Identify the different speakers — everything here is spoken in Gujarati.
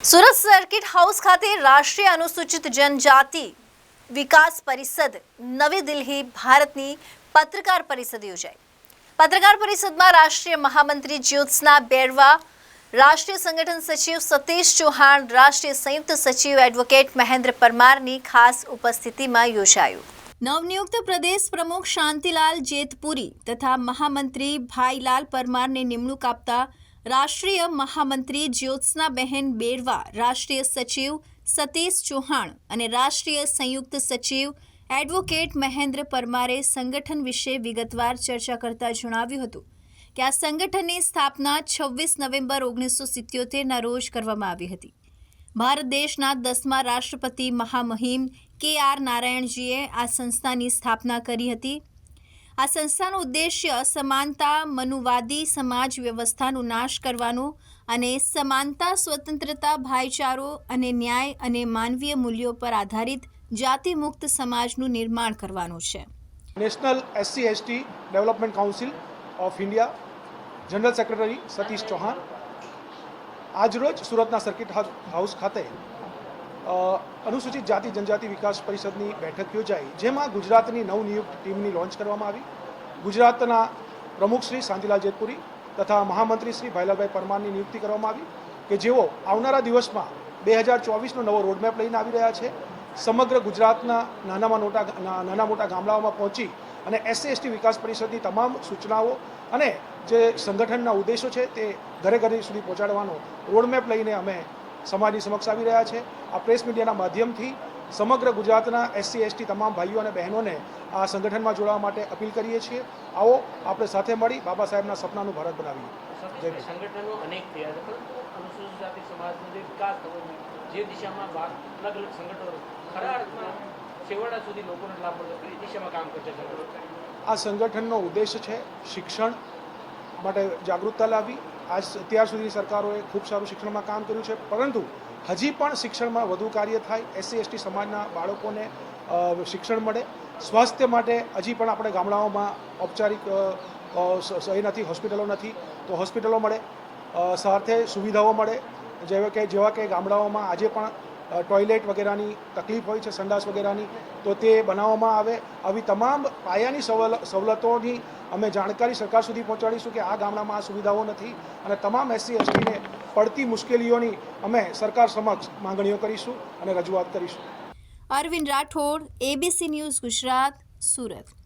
Speaker 1: સુરત સર્કિટ હાઉસ ખાતે રાષ્ટ્રીય અનુસૂચિત જનજાતિ વિકાસ પરિષદ નવી દિલ્હી ભારતની પત્રકાર પરિષદ યોજાઈ. પત્રકાર પરિષદમાં રાષ્ટ્રીય મહામંત્રી જ્યોત્સના બેરવા, રાષ્ટ્રીય સંગઠન સચિવ સતીશ ચૌહાણ, રાષ્ટ્રીય સંયુક્ત સચિવ એડવોકેટ મહેન્દ્ર પરમારની ખાસ ઉપસ્થિતિમાં યોજાયું. નવનિયુક્ત પ્રદેશ પ્રમુખ શાંતિલાલ જેતપુરી તથા મહામંત્રી ભાઈલાલ પરમારને નિમણૂક આપતા રાષ્ટ્રીય મહામંત્રી જ્યોત્સનાબહેન બેરવા, રાષ્ટ્રીય સચિવ સતીશ ચૌહાણ અને રાષ્ટ્રીય સંયુક્ત સચિવ એડવોકેટ મહેન્દ્ર પરમારે સંગઠન વિશે વિગતવાર ચર્ચા કરતા જણાવ્યું હતું કે આ સંગઠનની સ્થાપના છવ્વીસ નવેમ્બર ઓગણીસો સિત્યોતેરના રોજ કરવામાં આવી હતી. ભારત દેશના દસમા રાષ્ટ્રપતિ મહામહિમ કે આર નારાયણજીએ આ સંસ્થાની સ્થાપના કરી હતી. આ સંસ્થાનો ઉદ્દેશ્ય સમાનતા, મનુવાદી સમાજ વ્યવસ્થાનો નાશ કરવાનું અને સમાનતા, સ્વતંત્રતા, ભાઈચારો અને ન્યાય અને માનવીય મૂલ્યો પર આધારિત જાતિ મુક્ત સમાજનું નિર્માણ કરવાનું છે.
Speaker 2: National SC ST development council of India, general secretary Satish Chauhan, આજરોજ સુરતના સર્કિટ હાઉસ ખાતે અનુસૂચિત જાતિ જનજાતિ વિકાસ પરિષદની બેઠક યોજાઈ, જેમાં ગુજરાતની નવનિયુક્ત ટીમની લોન્ચ કરવામાં આવી. ગુજરાતના પ્રમુખ શ્રી શાંતિલાલ જેતપુરી તથા મહામંત્રી શ્રી ભાઈલાલભાઈ પરમારની નિયુક્તિ કરવામાં આવી, કે જેઓ આવનારા દિવસમાં બે હજાર ચોવીસનો નવો રોડમેપ લઈને આવી રહ્યા છે. સમગ્ર ગુજરાતના નાનામાં મોટા નાના મોટા ગામડાઓમાં પહોંચી અને એસસી એસટી વિકાસ પરિષદની તમામ સૂચનાઓ અને જે સંગઠનના ઉદ્દેશો છે તે ઘરે ઘરે સુધી પહોંચાડવાનો રોડમેપ લઈને અમે સમાજની સમક્ષ આવી રહ્યા છે. આ પ્રેસ મીડિયાના માધ્યમથી સમગ્ર ગુજરાતના એસસી એસટી તમામ ભાઈઓ અને બહેનોને આ સંગઠનમાં જોડાવા માટે અપીલ કરીએ છીએ. આવો આપણે સાથે મળી બાબા સાહેબના સપનાનું ભારત બનાવીએ.
Speaker 3: સંગઠનો અનેક થયા છે પરંતુ અનુસૂચિત જાતિ સમાજનો જે વિકાસ થવો જે દિશામાં અલગ અલગ સંગઠનો ખરા અર્થમાં છેવાડા સુધી લોકોને લાભ મળતો દિશામાં કામ કરશે.
Speaker 2: આ સંગઠનનો ઉદ્દેશ છે શિક્ષણ માટે જાગૃતતા લાવી આજ અત્યાર સુધી સરકારોએ ખૂબ સારું શિક્ષણમાં કામ કર્યું છે પરંતુ હજી પણ શિક્ષણમાં વધુ કાર્ય થાય. એસસી એસટી સમાજના બાળકોને શિક્ષણ મળે. સ્વાસ્થ્ય માટે હજી પણ આપણે ગામડાઓમાં ઔપચારિક અ, અ, સ- સ- એ નથી હોસ્પિટલો નથી તો હોસ્પિટલો મળે. સાથે સુવિધાઓ મળે. જેવા કે જેવા કે ગામડાઓમાં આજે પણ ટોયલેટ વગેરેની તકલીફ હોય છે, સંડાસ વગેરેની, તો તે બનાવવામાં આવે. આવી તમામ પાયાની સવલ, સવલતોની અમે જાણકારી સરકાર સુધી પહોંચાડીશું કે આ ગામડામાં આ સુવિધાઓ નથી અને તમામ એસસી, એસટીને પડતી મુશ્કેલીઓની અમે સરકાર સમક્ષ માંગણીઓ કરીશું અને રજૂઆત કરીશું.
Speaker 1: Arvind Rathod ABC news Gujarat, Surat.